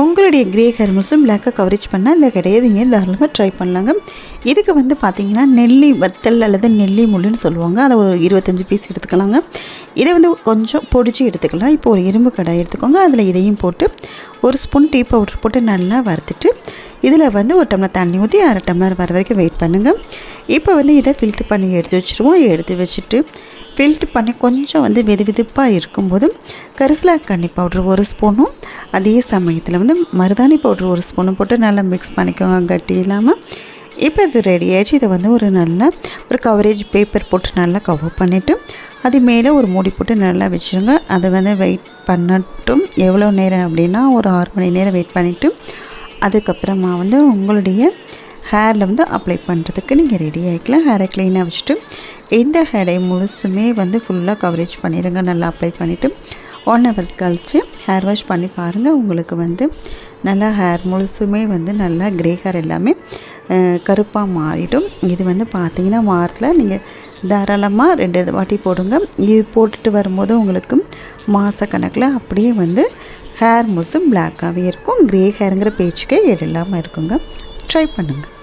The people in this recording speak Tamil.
உங்களுடைய கிரே ஹேர் முழுசும் பிளாக்காக கவரேஜ் பண்ணால் இந்த கிடையாது. நீங்கள் தாராளமாக ட்ரை பண்ணலாங்க. இதுக்கு வந்து பார்த்தீங்கன்னா நெல்லி வத்தல் அல்லது நெல்லி முள்ளுன்னு சொல்லுவாங்க. அதை ஒரு இருபத்தஞ்சி பீஸ் எடுத்துக்கலாங்க. இதை வந்து கொஞ்சம் பொடிச்சு எடுத்துக்கலாம். இப்போ ஒரு இரும்பு கடாய் எடுத்துக்கோங்க. அதில் இதையும் போட்டு ஒரு ஸ்பூன் டீ பவுடர் போட்டு நல்லா வறுத்துட்டு இதில் வந்து ஒரு டம்ளர் தண்ணி ஊற்றி அரை டம்ளர் வர வரைக்கும் வெயிட் பண்ணுங்கள் இப்போ வந்து இதை ஃபில்ட்ரு பண்ணி எடுத்து வச்சுருவோம். எடுத்து வச்சுட்டு ஃபில்ட்ரு பண்ணி கொஞ்சம் வந்து வெது வெதுப்பாக இருக்கும்போது கரிசலாங்கண்ணி பவுட்ரு ஒரு ஸ்பூனும் அதே சமயத்தில் வந்து மருதாணி பவுட்ரு ஒரு ஸ்பூனும் போட்டு நல்லா மிக்ஸ் பண்ணிக்கோங்க. கட்டி இல்லாமல் இப்போ இது ரெடி ஆயிடுச்சு. இதை வந்து ஒரு நல்ல ஒரு கவரேஜ் பேப்பர் போட்டு நல்லா கவர் பண்ணிவிட்டு அது மேலே ஒரு மூடி போட்டு நல்லா வச்சுருங்க. அதை வந்து வெயிட் பண்ணட்டும். எவ்வளோ நேரம் அப்படின்னா ஒரு ஆறு மணி நேரம் வெயிட் பண்ணிவிட்டு அதுக்கப்புறமா வந்து உங்களுடைய ஹேரில் வந்து அப்ளை பண்ணுறதுக்கு நீங்கள் ரெடி ஆகிக்கலாம் ஹேரை க்ளீனாக வச்சுட்டு இந்த ஹேரை முழுசுமே வந்து ஃபுல்லாக கவரேஜ் பண்ணிடுங்க நல்லா அப்ளை பண்ணிவிட்டு ஒன் ஹவர் கழித்து ஹேர் வாஷ் பண்ணி பாருங்கள் உங்களுக்கு வந்து நல்லா ஹேர் முழுசுமே வந்து நல்லா கிரே ஹேர் எல்லாமே கருப்பாக மாறிடும். இது வந்து பார்த்தீங்கன்னா வாரத்தில் நீங்கள் தாராளமாக ரெண்டு வாட்டி போடுங்க. இது போட்டுட்டு வரும்போது உங்களுக்கு மாத கணக்கில் அப்படியே வந்து ஹேர் முழுசும் பிளாக்காகவே இருக்கும். கிரே ஹேருங்கிற பேச்சுக்கே இடம் இல்லாமல் இருக்குங்க. ட்ரை பண்ணுங்கள்